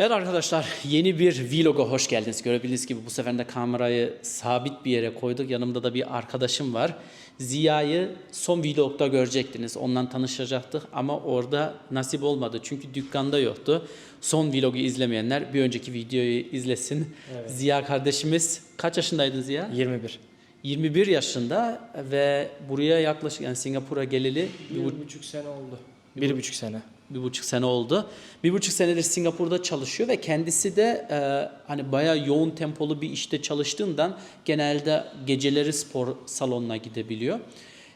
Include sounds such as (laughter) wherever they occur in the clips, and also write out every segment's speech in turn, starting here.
Evet arkadaşlar yeni bir vloga hoş geldiniz. Görebildiğiniz gibi bu sefer de kamerayı sabit bir yere koyduk. Yanımda da bir arkadaşım var. Ziya'yı son vlogda görecektiniz. Ondan tanışacaktık ama orada nasip olmadı. Çünkü dükkanda yoktu. Son vlogu izlemeyenler bir önceki videoyu izlesin. Ziya kardeşimiz kaç yaşındaydın Ziya? 21. 21 yaşında ve buraya yaklaşık yani Singapur'a geleli Bir buçuk sene oldu. Bir buçuk sene. Bir buçuk sene oldu. Bir buçuk senedir Singapur'da çalışıyor ve kendisi de e, hani bayağı yoğun tempolu bir işte çalıştığından genelde geceleri spor salonuna gidebiliyor.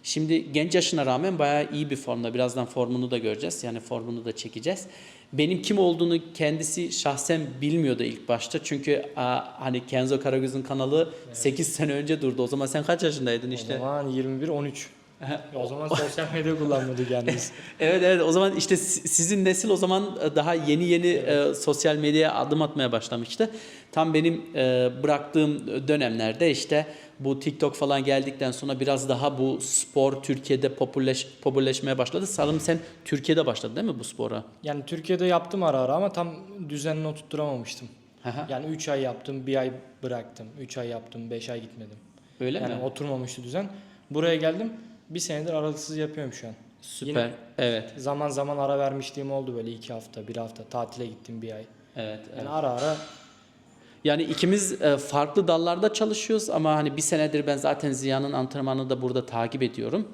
Şimdi genç yaşına rağmen bayağı iyi bir formda. Birazdan formunu da göreceğiz. Yani formunu da çekeceğiz. Benim kim olduğunu kendisi şahsen bilmiyordu ilk başta. Çünkü a, hani Kenzo Karagöz'ün kanalı 8 sene önce durdu. O zaman sen kaç yaşındaydın işte? O zaman 21 13. o zaman sosyal medya kullanmıyorduk yani biz. (laughs) Evet evet o zaman işte si- sizin nesil o zaman e, daha yeni yeni e, sosyal medyaya adım atmaya başlamıştı. Tam benim e, bıraktığım dönemlerde işte bu TikTok falan geldikten sonra biraz daha bu spor Türkiye'de popüleş, popülerleşmeye başladı. Sanırım sen Türkiye'de başladın değil mi bu spora? Yani Türkiye'de yaptım ara ara ama tam düzenini oturtturamamıştım. Hı. Yani 3 ay yaptım, 1 ay bıraktım. 3 ay yaptım, 5 ay gitmedim. Öyle yani mi? oturmamıştı düzen. Buraya geldim. Bir senedir aralıksız yapıyorum şu an. Süper. Yine- Evet. Zaman zaman ara vermişliğim oldu böyle 2 hafta, 1 hafta. Tatile gittim bir ay. Evet. Yani ara ara Yani ikimiz e, farklı dallarda çalışıyoruz ama hani bir senedir ben zaten Ziya'nın antrenmanını da burada takip ediyorum.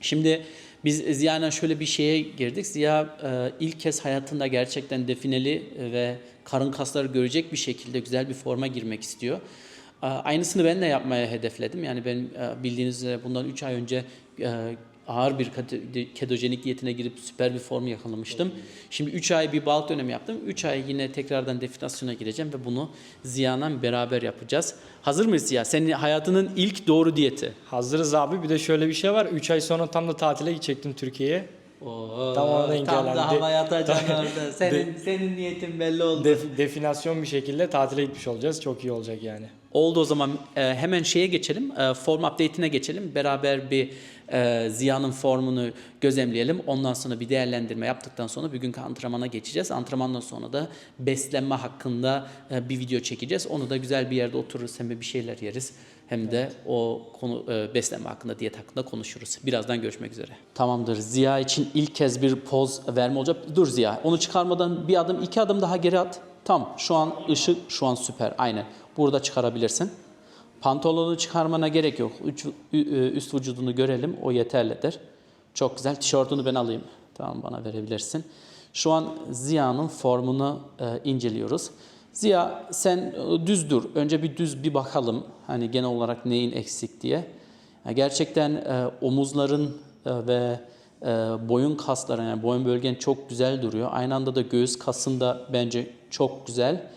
Şimdi biz Ziya'yla şöyle bir şeye girdik. Ziya e, ilk kez hayatında gerçekten defineli ve karın kasları görecek bir şekilde güzel bir forma girmek istiyor. Aynısını ben de yapmaya hedefledim. Yani ben bildiğiniz üzere bundan 3 ay önce ağır bir ketojenik diyetine girip süper bir form yakalamıştım. Şimdi 3 ay bir bulk dönemi yaptım. 3 ay yine tekrardan definasyona gireceğim ve bunu Ziya'la beraber yapacağız. Hazır mıyız Ziya? Senin hayatının ilk doğru diyeti. hazırız abi. Bir de şöyle bir şey var. 3 ay sonra tam da tatile gidecektim Türkiye'ye. Oo, Tam ona denk tam da (laughs) De- havaya atacaksın de- orada. Senin, senin niyetin belli oldu. Def- definasyon bir şekilde tatile gitmiş olacağız. Çok iyi olacak yani. Oldu o zaman e, hemen şeye geçelim. E, form update'ine geçelim. Beraber bir e, Ziya'nın formunu gözlemleyelim. Ondan sonra bir değerlendirme yaptıktan sonra bugünkü antrenmana geçeceğiz. Antrenmandan sonra da beslenme hakkında e, bir video çekeceğiz. Onu da güzel bir yerde otururuz hem de bir şeyler yeriz. Hem de o konu e, beslenme hakkında, diyet hakkında konuşuruz. Birazdan görüşmek üzere. Tamamdır. Ziya için ilk kez bir poz verme olacak. Dur Ziya. Onu çıkarmadan bir adım, iki adım daha geri at. Tamam. Şu an ışık şu an süper. Aynen. Burada çıkarabilirsin. Pantolonu çıkarmana gerek yok. Üç- üst vücudunu görelim. O yeterlidir. Çok güzel. Tişörtünü ben alayım. Tamam bana verebilirsin. Şu an Ziya'nın formunu e, inceliyoruz. Ziya sen e, düz dur. Önce bir düz bir bakalım. Hani genel olarak neyin eksik diye. Ya gerçekten e, omuzların e, ve e, boyun kasların yani boyun bölgen çok güzel duruyor. Aynı anda da göğüs kasında bence çok güzel.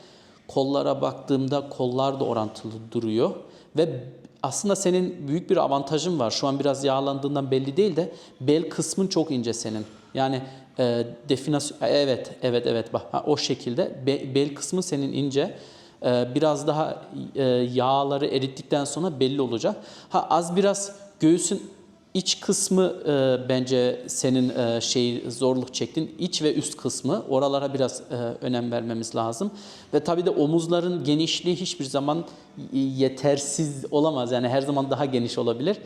Kollara baktığımda kollar da orantılı duruyor ve aslında senin büyük bir avantajın var. Şu an biraz yağlandığından belli değil de bel kısmın çok ince senin. Yani e, definasyon evet evet evet bak ha, o şekilde Be- bel kısmı senin ince. E, biraz daha e, yağları erittikten sonra belli olacak. Ha az biraz göğsün İç kısmı e, bence senin e, şey zorluk çektin. İç ve üst kısmı oralara biraz e, önem vermemiz lazım. Ve tabii de omuzların genişliği hiçbir zaman y- yetersiz olamaz. Yani her zaman daha geniş olabilir.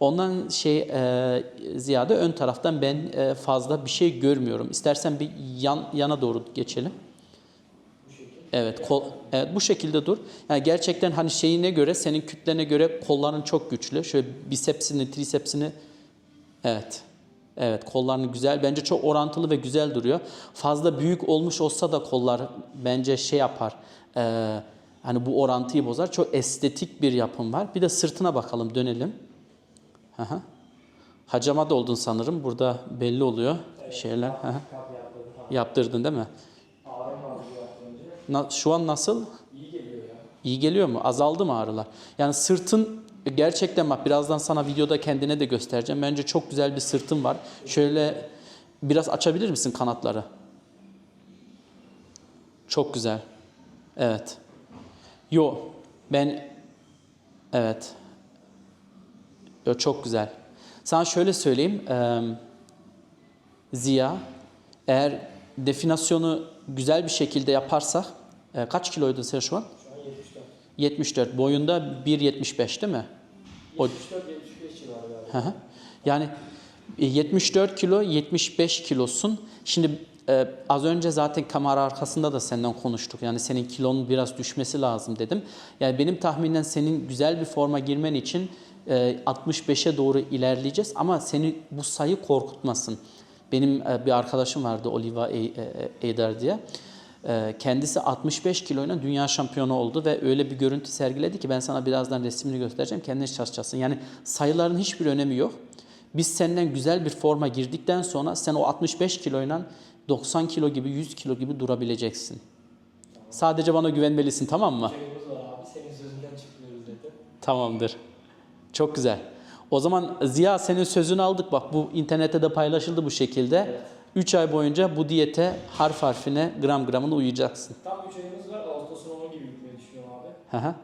Ondan şey e, ziyade ön taraftan ben e, fazla bir şey görmüyorum. İstersen bir yan yana doğru geçelim. Evet, kol, evet bu şekilde dur. Yani gerçekten hani şeyine göre, senin kütlene göre kolların çok güçlü. Şöyle bisepsini, trisepsini Evet. Evet kollarını güzel. Bence çok orantılı ve güzel duruyor. Fazla büyük olmuş olsa da kollar bence şey yapar. Ee, hani bu orantıyı bozar. Çok estetik bir yapım var. Bir de sırtına bakalım dönelim. Hı. Hacama da oldun sanırım. Burada belli oluyor şeyler. Hı hı. Yaptırdın değil mi? Na- şu an nasıl? İyi geliyor ya. İyi geliyor mu? Azaldı mı ağrılar? Yani sırtın gerçekten bak birazdan sana videoda kendine de göstereceğim. Bence çok güzel bir sırtın var. Şöyle biraz açabilir misin kanatları? Çok güzel. Evet. Yo ben evet. Yo çok güzel. Sana şöyle söyleyeyim. eee, Ziya eğer definasyonu güzel bir şekilde yaparsak e, kaç kiloydun sen şu an? 74. Boyunda 1.75 değil mi? O 74-75 civarı. Yani e, 74 kilo, 75 kilosun. Şimdi e, az önce zaten kamera arkasında da senden konuştuk. Yani senin kilonun biraz düşmesi lazım dedim. Yani benim tahminen senin güzel bir forma girmen için e, 65'e doğru ilerleyeceğiz. Ama seni bu sayı korkutmasın. Benim e, bir arkadaşım vardı Oliva E- E- Eder diye. Kendisi 65 kiloyla dünya şampiyonu oldu ve öyle bir görüntü sergiledi ki ben sana birazdan resmini göstereceğim. Kendine şaşacaksın. Yani sayıların hiçbir önemi yok. Biz senden güzel bir forma girdikten sonra sen o 65 kiloyla 90 kilo gibi 100 kilo gibi durabileceksin. Sadece bana güvenmelisin tamam mı? Senin sözünden çıkmıyoruz dedi. Tamamdır. Çok güzel. O zaman Ziya senin sözünü aldık. Bak bu internette de paylaşıldı bu şekilde. 3 ay boyunca bu diyete harf harfine gram gramına uyacaksın. Tam 3 ayımız var. Ağustos'un 10'u gibi gitmeyi düşünüyorum abi. Hı hı.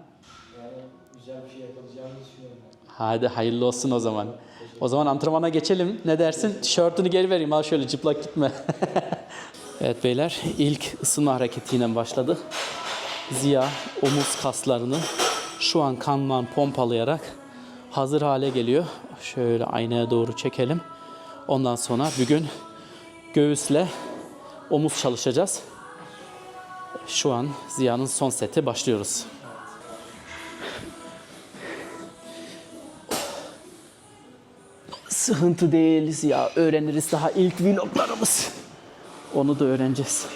Yani güzel bir şey yapılacağını düşünüyorum. Hadi hayırlı olsun o zaman. O zaman antrenmana geçelim. Ne dersin? Tişörtünü geri vereyim. Al şöyle çıplak gitme. (laughs) evet beyler ilk ısınma hareketiyle başladık. Ziya omuz kaslarını şu an kanla pompalayarak hazır hale geliyor. Şöyle aynaya doğru çekelim. Ondan sonra bugün göğüsle omuz çalışacağız. Şu an Ziya'nın son seti başlıyoruz. Sıkıntı değiliz ya. Öğreniriz daha ilk vloglarımız. Onu da öğreneceğiz.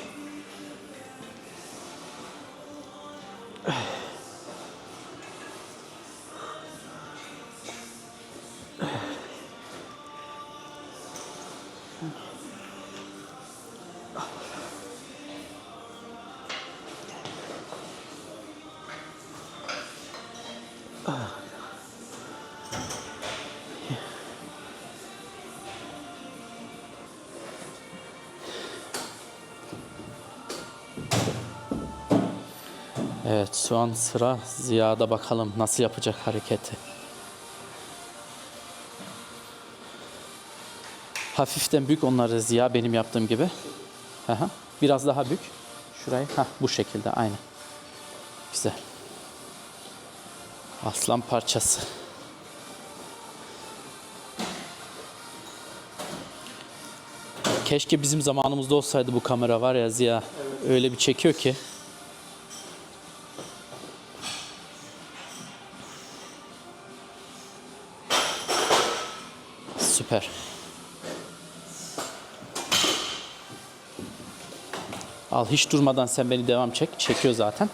Evet şu an sıra Ziya'da bakalım nasıl yapacak hareketi. Hafiften bük onları Ziya benim yaptığım gibi. Aha. Biraz daha bük. Şurayı ha bu şekilde aynı. Güzel. Aslan parçası. Keşke bizim zamanımızda olsaydı bu kamera var ya Ziya. Öyle bir çekiyor ki. Süper. Al hiç durmadan sen beni devam çek. Çekiyor zaten.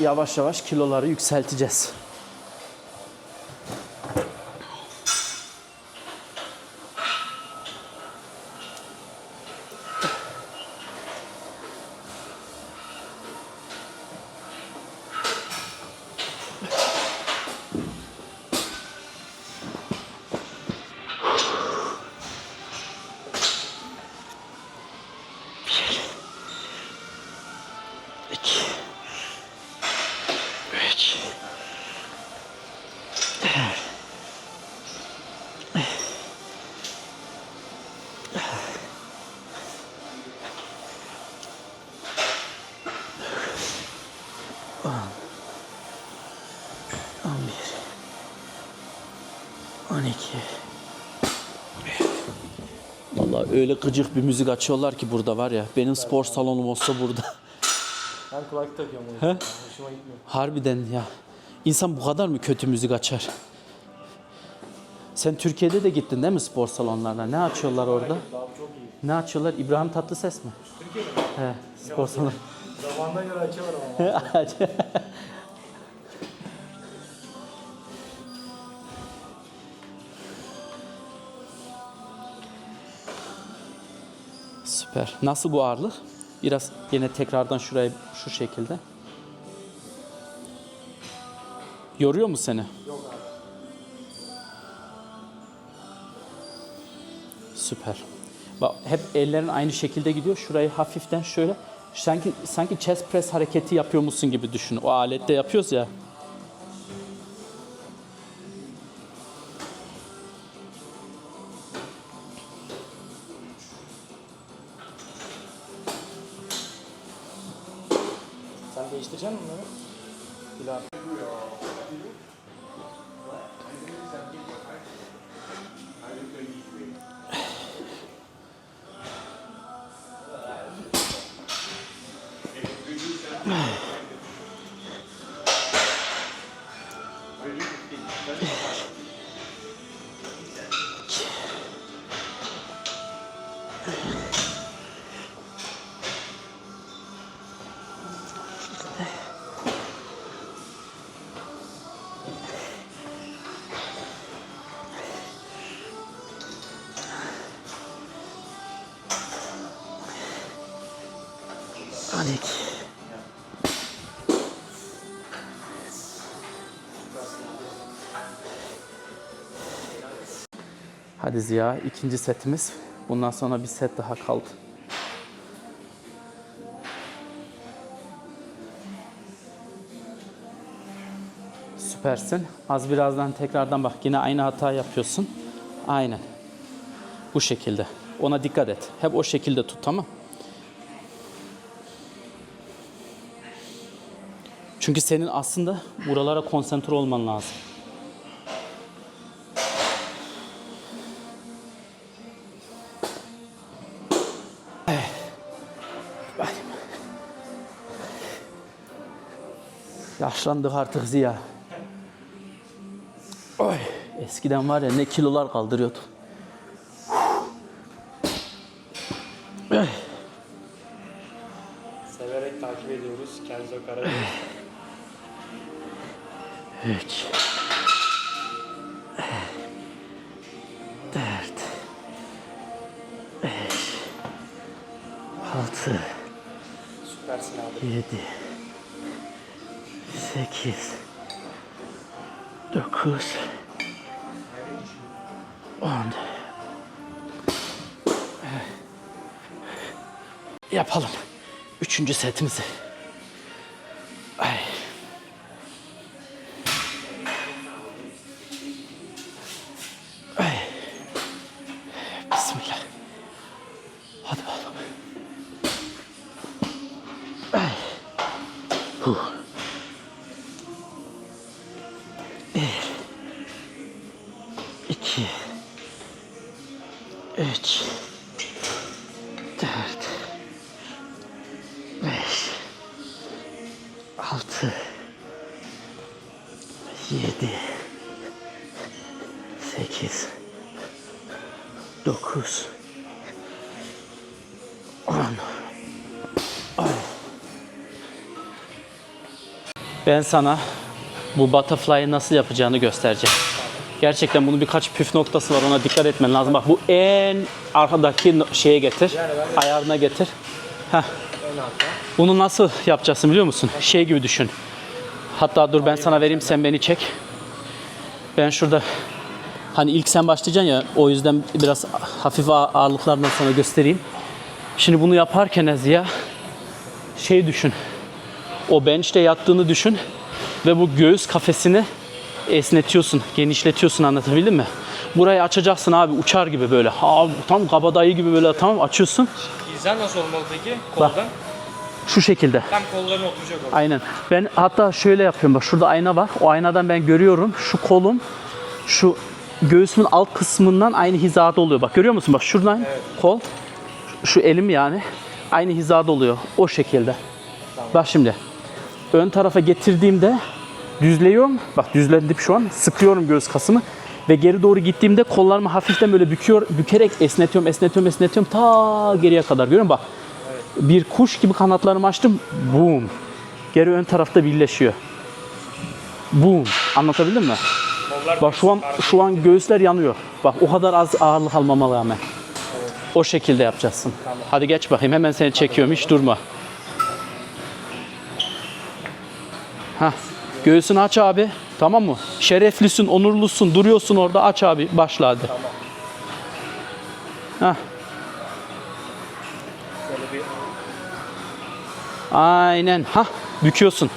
Yavaş yavaş kiloları yükselteceğiz. Öyle gıcık bir müzik açıyorlar ki burada var ya. Benim spor salonum olsa burada. Ben kulaklık takıyorum yüzden. Hoşuma gitmiyor. Harbiden ya. İnsan bu kadar mı kötü müzik açar? Sen Türkiye'de de gittin değil mi spor salonlarına? Ne açıyorlar orada? Abi çok iyi. Ne açıyorlar? İbrahim Tatlıses mi? Türkiye'de mi? He, spor salonu. Zamanına göre açıyorlar ama. (laughs) Süper. Nasıl bu ağırlık? Biraz yine tekrardan şuraya şu şekilde. Yoruyor mu seni? Süper. Bak hep ellerin aynı şekilde gidiyor. Şurayı hafiften şöyle sanki sanki chest press hareketi yapıyormuşsun gibi düşün. O alette yapıyoruz ya. Değiştireceğim bunları? Pilav. Hadi Ziya ikinci setimiz. Bundan sonra bir set daha kaldı. Süpersin. Az birazdan tekrardan bak yine aynı hata yapıyorsun. Aynen. Bu şekilde. Ona dikkat et. Hep o şekilde tut tamam Çünkü senin aslında buralara konsantre olman lazım. Yaşlandık artık Ziya. Oy, eskiden var ya ne kilolar kaldırıyordu. Severek takip ediyoruz. Kenzo Karagöz. Üç. Dört. Beş. Altı. Süpersin abi. Yedi. Sekiz. Dokuz. On. Yapalım. Üçüncü setimizi. 3 4 5 6 7 8 9 10 Ben sana bu butterfly'ı nasıl yapacağını göstereceğim. Gerçekten bunun birkaç püf noktası var ona dikkat etmen lazım. Bak bu en arkadaki şeye getir. Ayarına getir. Heh. Bunu nasıl yapacaksın biliyor musun? Şey gibi düşün. Hatta dur ben sana vereyim sen beni çek. Ben şurada hani ilk sen başlayacaksın ya o yüzden biraz hafif ağ- ağırlıklardan sana göstereyim. Şimdi bunu yaparken Ziya şey düşün. O bench'te yattığını düşün ve bu göğüs kafesini esnetiyorsun, genişletiyorsun anlatabildim mi? Burayı açacaksın abi uçar gibi böyle. Ha, tam kabadayı gibi böyle tamam açıyorsun. İzler nasıl olmalı peki? Koldan. Şu şekilde. Tam kolların oturacak o. Aynen. Ben hatta şöyle yapıyorum bak şurada ayna var. O aynadan ben görüyorum. Şu kolum şu göğsümün alt kısmından aynı hizada oluyor. Bak görüyor musun? Bak şuradan kol şu elim yani aynı hizada oluyor. O şekilde. Bak şimdi. Ön tarafa getirdiğimde düzlüyorum. Bak düzlendim şu an. Sıkıyorum göğüs kasımı ve geri doğru gittiğimde kollarımı hafiften böyle büküyor, bükerek esnetiyorum, esnetiyorum, esnetiyorum ta geriye kadar. Görüyor musun? Bak. Bir kuş gibi kanatlarımı açtım. Boom. Geri ön tarafta birleşiyor. Boom. Anlatabildim mi? Bak şu an şu an göğüsler yanıyor. Bak o kadar az ağırlık almama rağmen. O şekilde yapacaksın. Hadi geç bakayım. Hemen seni çekiyorum. Hiç durma. Ha. Göğsünü aç abi. Tamam mı? Şereflisin, onurlusun, duruyorsun orada. Aç abi. Başla hadi. Ha. Böyle bir Aynen. Ha, büküyorsun.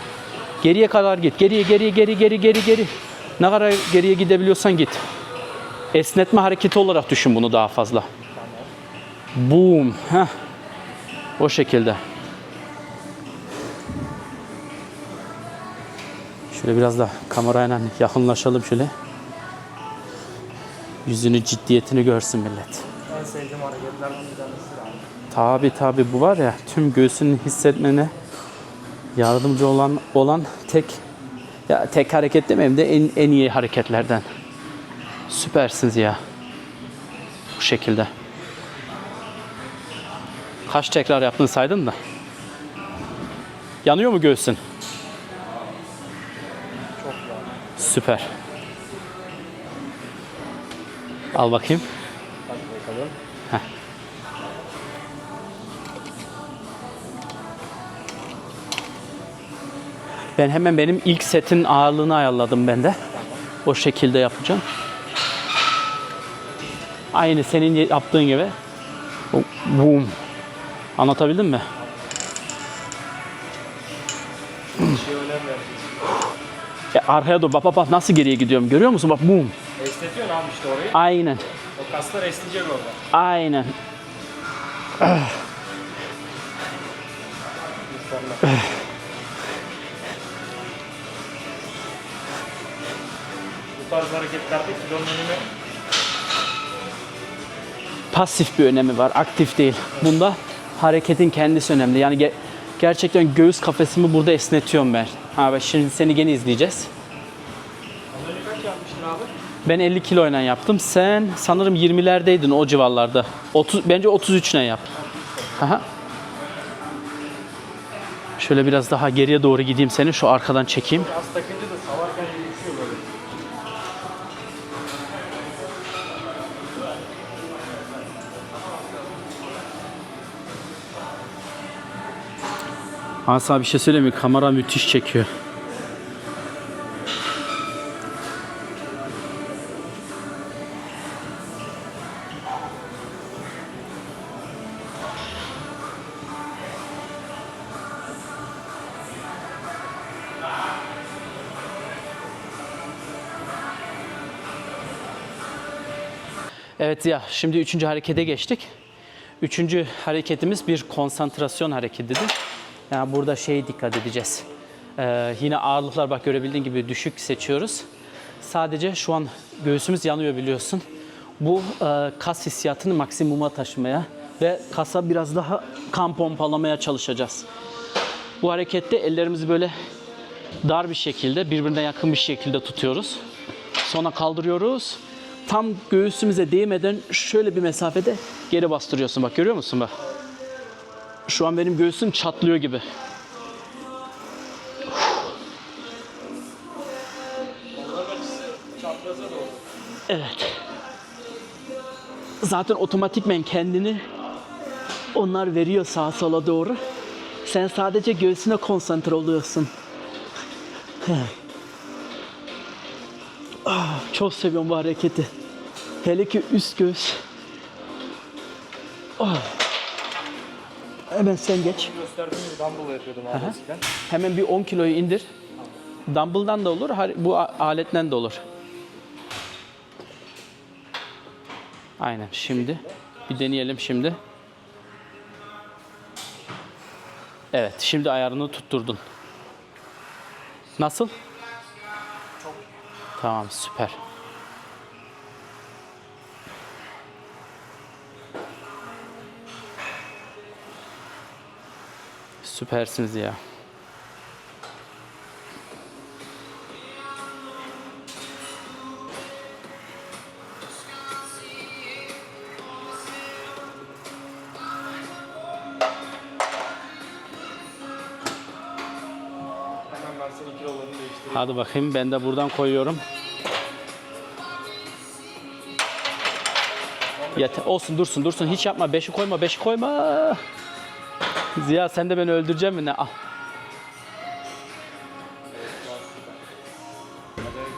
Geriye kadar git. Geriye, geriye, geri, geri, geri, geri. Ne kadar geriye gidebiliyorsan git. Esnetme hareketi olarak düşün bunu daha fazla. Boom. Heh. O şekilde. Şöyle biraz da kamerayla yakınlaşalım şöyle. Yüzünü ciddiyetini görsün millet. En sevdiğim abi. Tabi tabi bu var ya tüm göğsünü hissetmene yardımcı olan olan tek ya tek hareket demeyeyim de en, en iyi hareketlerden. Süpersiniz ya. Bu şekilde. Kaç tekrar yaptın saydın da. Yanıyor mu göğsün? Süper. Al bakayım. Hadi bakalım. Ben hemen benim ilk setin ağırlığını ayarladım ben de. O şekilde yapacağım. Aynı senin yaptığın gibi. Boom. Anlatabildim mi? Arkaya dur. Bak bak bak nasıl geriye gidiyorum. Görüyor musun? Bak boom. Esnetiyorsun abi işte orayı. Aynen. O kaslar esneyecek orada. Aynen. Bu tarz hareketlerde kilonun önemi Pasif bir önemi var. Aktif değil. Bunda hareketin kendisi önemli. Yani ge- gerçekten göğüs kafesimi burada esnetiyorum ben. Ha şimdi seni gene izleyeceğiz. Az önce kaç yapmıştın abi? Ben 50 kiloyla yaptım. Sen sanırım 20'lerdeydin o civarlarda. 30 bence 33 ne yap. Aha. Şöyle biraz daha geriye doğru gideyim seni şu arkadan çekeyim. Az takınca da salarken yumuşuyor böyle. Sana bir şey söyleyeyim mi? Kamera müthiş çekiyor. Evet ya şimdi üçüncü harekete geçtik. Üçüncü hareketimiz bir konsantrasyon hareketidir. Yani burada şeye dikkat edeceğiz. Ee, yine ağırlıklar bak görebildiğin gibi düşük seçiyoruz. Sadece şu an göğsümüz yanıyor biliyorsun. Bu e, kas hissiyatını maksimuma taşımaya ve kasa biraz daha kan pompalamaya çalışacağız. Bu harekette ellerimizi böyle dar bir şekilde, birbirine yakın bir şekilde tutuyoruz. Sonra kaldırıyoruz. Tam göğsümüze değmeden şöyle bir mesafede geri bastırıyorsun. Bak görüyor musun bak? Şu an benim göğsüm çatlıyor gibi. Evet. Zaten otomatikmen kendini onlar veriyor sağa sola doğru. Sen sadece göğsüne konsantre oluyorsun. (laughs) Ah, çok seviyorum bu hareketi. Hele ki üst göğüs. Ah. Hemen sen geç. Gösterdiğim gibi dumbbell yapıyordum abi eskiden. Hemen bir 10 kiloyu indir. Dumbbell'dan da olur, bu aletten de olur. Aynen şimdi. Bir deneyelim şimdi. Evet, şimdi ayarını tutturdun. Nasıl? Tamam, süper. Süpersiniz ya. Hadi bakayım ben de buradan koyuyorum. Yeter. Olsun dursun dursun hiç yapma. Beşi koyma beşi koyma. Ziya sen de beni öldüreceksin mi ne? Al.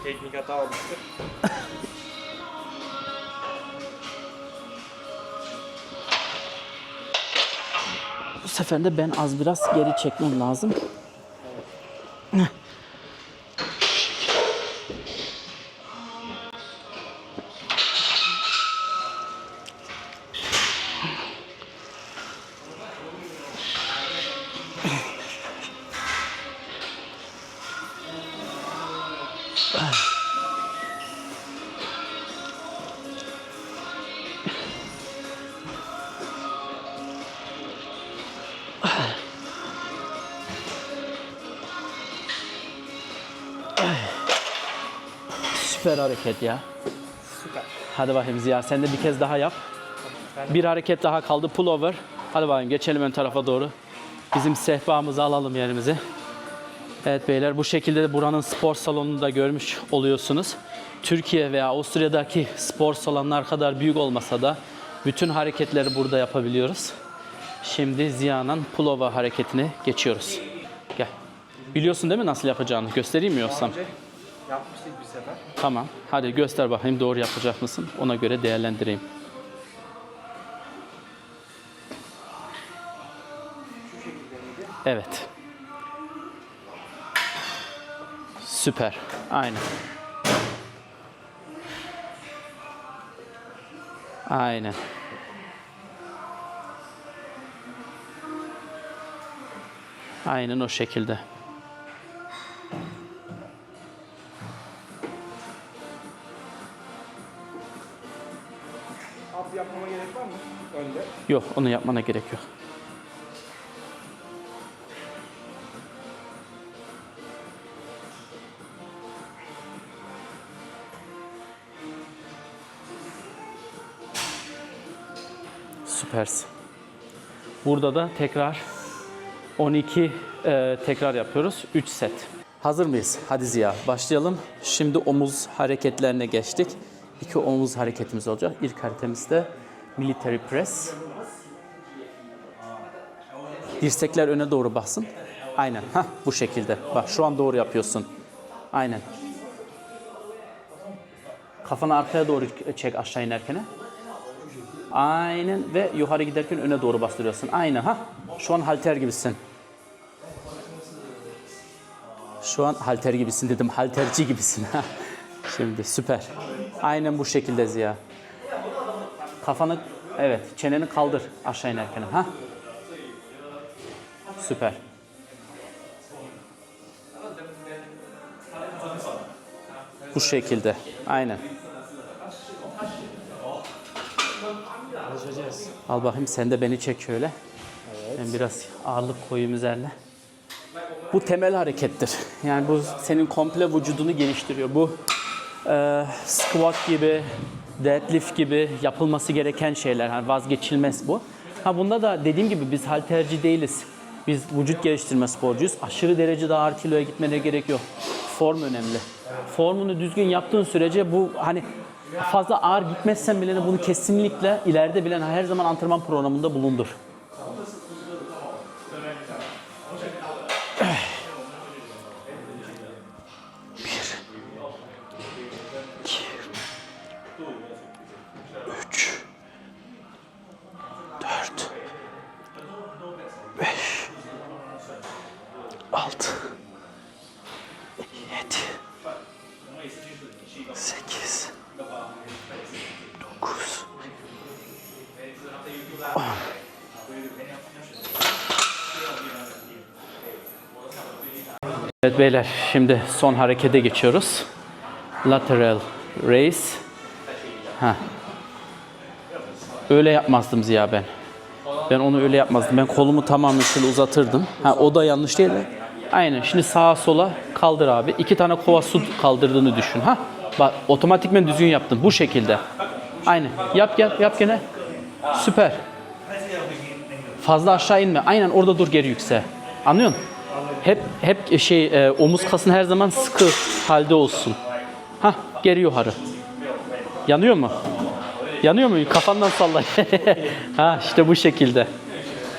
Teknik hata olmuştu. Bu sefer de ben az biraz geri çekmem lazım. Süper hareket ya. Süper. Hadi bakayım Ziya sen de bir kez daha yap. Bir hareket daha kaldı pullover. Hadi bakayım geçelim ön tarafa doğru. Bizim sehpamızı alalım yerimizi. Evet beyler bu şekilde de buranın spor salonunu da görmüş oluyorsunuz. Türkiye veya Avusturya'daki spor salonlar kadar büyük olmasa da bütün hareketleri burada yapabiliyoruz. Şimdi Ziya'nın pullover hareketine geçiyoruz. Gel. Biliyorsun değil mi nasıl yapacağını? Göstereyim mi yoksam? Yapmıştık bir sefer. Tamam. Hadi göster bakayım doğru yapacak mısın? Ona göre değerlendireyim. Evet. Süper. Aynen. Aynen. Aynen o şekilde. Yok onu yapmana gerek yok. Süpersin. Burada da tekrar 12 e, tekrar yapıyoruz. 3 set. Hazır mıyız? Hadi Ziya başlayalım. Şimdi omuz hareketlerine geçtik. İki omuz hareketimiz olacak. İlk haritemizde military press. Dirsekler öne doğru baksın. Aynen. Hah, bu şekilde. Bak şu an doğru yapıyorsun. Aynen. Kafanı arkaya doğru çek aşağı inerken. Aynen ve yukarı giderken öne doğru bastırıyorsun. Aynen ha. Şu an halter gibisin. Şu an halter gibisin dedim. Halterci gibisin. (laughs) ha. Şimdi süper. Aynen bu şekilde Ziya. Kafanı evet çeneni kaldır aşağı inerken. Ha. Süper. Bu şekilde. Aynen. Alışacağız. Al bakayım sen de beni çek şöyle. Ben biraz ağırlık koyayım üzerine. Bu temel harekettir. Yani bu senin komple vücudunu geliştiriyor. Bu e, squat gibi, deadlift gibi yapılması gereken şeyler. Yani vazgeçilmez bu. Ha bunda da dediğim gibi biz halterci değiliz. Biz vücut geliştirme sporcuyuz. Aşırı derecede ağır kiloya gitmene gerek yok. Form önemli. Formunu düzgün yaptığın sürece bu hani fazla ağır gitmezsen bile de bunu kesinlikle ileride bilen her zaman antrenman programında bulundur. 6 7 8 9 10 Evet beyler şimdi son harekete geçiyoruz. Lateral raise. Heh. Öyle yapmazdım Ziya ben. Ben onu öyle yapmazdım. Ben kolumu tamamen şöyle uzatırdım. Ha o da yanlış değil mi? Aynen. Şimdi sağa sola kaldır abi. İki tane kova su kaldırdığını düşün. Ha? Bak otomatikmen düzgün yaptın. Bu şekilde. Aynen. Yap yap yap gene. Süper. Fazla aşağı inme. Aynen orada dur geri yükse. Anlıyor musun? Hep hep şey e, omuz kasın her zaman sıkı halde olsun. Ha geri yukarı. Yanıyor mu? Yanıyor mu? Kafandan salla. (laughs) ha işte bu şekilde.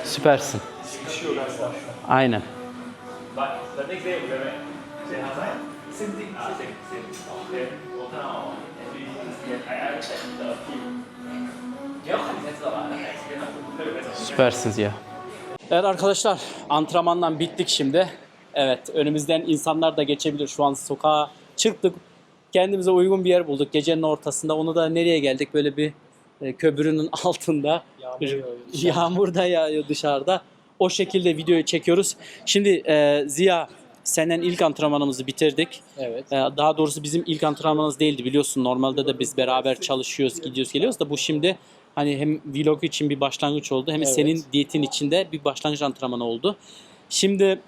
Süpersin. Aynen. Süpersiniz ya. Evet arkadaşlar antrenmandan bittik şimdi. Evet önümüzden insanlar da geçebilir. Şu an sokağa çıktık. Kendimize uygun bir yer bulduk. Gecenin ortasında. Onu da nereye geldik? Böyle bir e, köprünün (laughs) altında. Yağmur yağıyor (laughs) Yağmur da yağıyor dışarıda. O şekilde videoyu çekiyoruz. Şimdi e, Ziya senden ilk antrenmanımızı bitirdik. Evet. Ee, Daha doğrusu bizim ilk antrenmanımız değildi biliyorsun. Normalde de biz beraber çalışıyoruz, gidiyoruz, geliyoruz da bu şimdi hani hem vlog için bir başlangıç oldu hem Evet. senin diyetin için de bir başlangıç antrenmanı oldu. Şimdi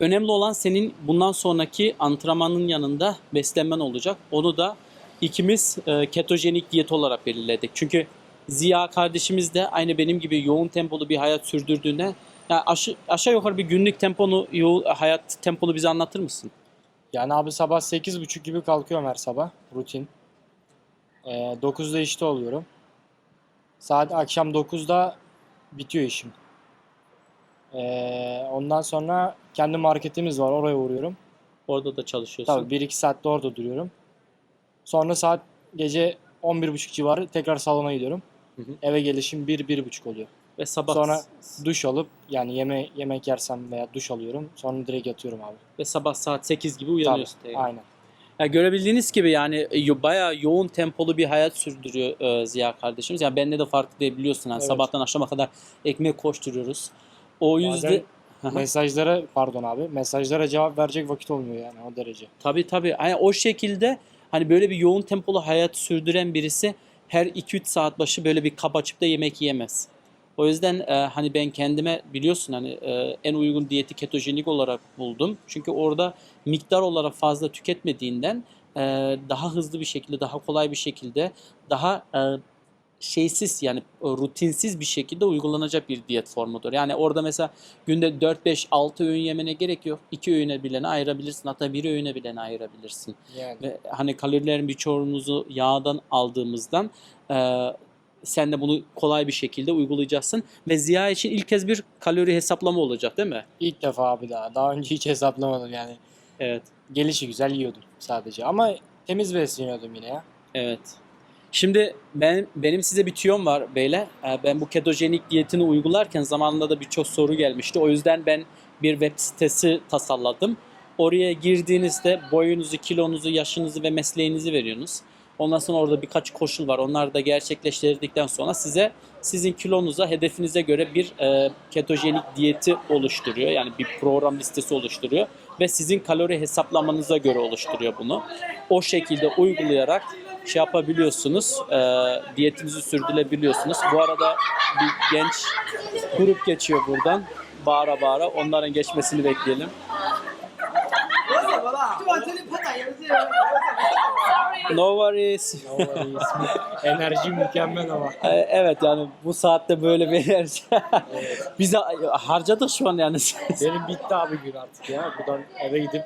Önemli olan senin bundan sonraki antrenmanın yanında beslenmen olacak. Onu da ikimiz e, ketojenik diyet olarak belirledik. Çünkü Ziya kardeşimiz de aynı benim gibi yoğun tempolu bir hayat sürdürdüğüne yani aşı- aşağı yukarı bir günlük temponu, yo- hayat temponu bize anlatır mısın? Yani abi sabah 8.30 gibi kalkıyorum her sabah. Rutin. Ee, 9'da işte oluyorum. Saat akşam 9'da bitiyor işim. Ee, ondan sonra kendi marketimiz var. Oraya uğruyorum. Orada da çalışıyorsun. Tabii 1-2 saatte orada duruyorum. Sonra saat gece 11.30 civarı tekrar salona gidiyorum. Hı hı. Eve gelişim 1-1.30 oluyor. Ve sabah Sonra duş alıp yani yeme yemek yersem veya duş alıyorum. Sonra direkt yatıyorum abi. ve sabah saat 8 gibi Tabii, uyanıyorsun. tekrar. aynen. Ya görebildiğiniz gibi yani e, yo- bayağı yoğun tempolu bir hayat sürdürüyor e, Ziya kardeşimiz. Yani bende de farklı değil biliyorsun. Yani Evet. sabahtan akşama kadar ekmek koşturuyoruz. O Bazen yüzden Hı hı. Mesajlara pardon abi mesajlara cevap verecek vakit olmuyor yani o derece. tabii tabii. Yani o şekilde hani böyle bir yoğun tempolu hayat sürdüren birisi her 2-3 saat başı böyle bir kap açıp da yemek yiyemez. O yüzden e, hani ben kendime biliyorsun hani e, en uygun diyeti ketojenik olarak buldum. Çünkü orada miktar olarak fazla tüketmediğinden e, daha hızlı bir şekilde, daha kolay bir şekilde, daha e, şeysiz yani e, rutinsiz bir şekilde uygulanacak bir diyet formudur. Yani orada mesela günde 4 5 6 öğün yemene gerek yok. 2 öğüne bilene ayırabilirsin. Hatta bir öğüne bilene ayırabilirsin. Yani Ve hani kalorilerin birçoğumuzu yağdan aldığımızdan e, sen de bunu kolay bir şekilde uygulayacaksın. Ve Ziya için ilk kez bir kalori hesaplama olacak değil mi? ilk defa abi daha. Daha önce hiç hesaplamadım yani. Evet. Gelişi güzel yiyordum sadece ama temiz besleniyordum yine ya. Evet. Şimdi ben benim size bir tüyom var beyler. Ee, Ben bu ketojenik diyetini uygularken zamanında da birçok soru gelmişti. O yüzden ben bir web sitesi tasarladım. Oraya girdiğinizde boyunuzu, kilonuzu, yaşınızı ve mesleğinizi veriyorsunuz. Ondan sonra orada birkaç koşul var. Onları da gerçekleştirdikten sonra size sizin kilonuza, hedefinize göre bir e, ketojenik diyeti oluşturuyor. Yani bir program listesi oluşturuyor ve sizin kalori hesaplamanıza göre oluşturuyor bunu. O şekilde uygulayarak şey yapabiliyorsunuz, e, diyetinizi sürdürebiliyorsunuz. Bu arada bir genç grup geçiyor buradan. Bağıra bağıra onların geçmesini bekleyelim. No worries. (laughs) Enerji mükemmel ama. E, Evet yani bu saatte böyle bir enerji. Bize harcadık şu an yani. Benim bitti abi gün artık ya. Buradan eve gidip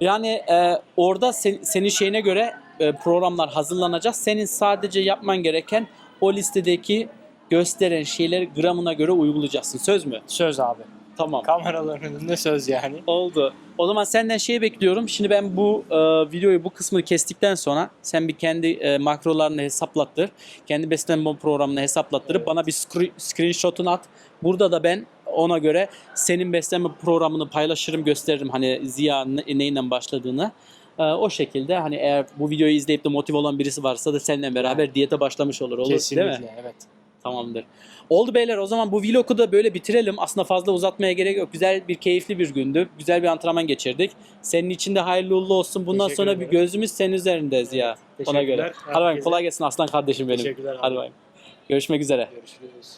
Yani e, orada sen- senin şeyine göre e, programlar hazırlanacak. Senin sadece yapman gereken o listedeki gösteren şeyleri gramına göre uygulayacaksın. Söz mü? söz abi. Tamam. Kameraların önünde söz yani. Oldu. O zaman senden şeyi bekliyorum. Şimdi ben bu e, videoyu bu kısmını kestikten sonra sen bir kendi e, makrolarını hesaplattır. Kendi beslenme programını hesaplattırıp bana bir scre- screenshot'unu at. Burada da ben ona göre senin beslenme programını paylaşırım, gösteririm hani Ziya ne- neyle başladığını. E, o şekilde hani eğer bu videoyu izleyip de motive olan birisi varsa da seninle beraber diyete başlamış olur. olur Kesinlikle değil mi? evet. Tamamdır. Oldu beyler o zaman bu vlogu da böyle bitirelim. Aslında fazla uzatmaya gerek yok. Güzel bir keyifli bir gündü. Güzel bir antrenman geçirdik. Senin için de hayırlı uğurlu olsun. Bundan Teşekkür sonra bir gözümüz senin üzerinde Ziya. Ona göre. Hadi bakayım kolay gelsin aslan kardeşim benim. Teşekkürler abi. Hadi bakayım. Görüşmek üzere. Görüşürüz.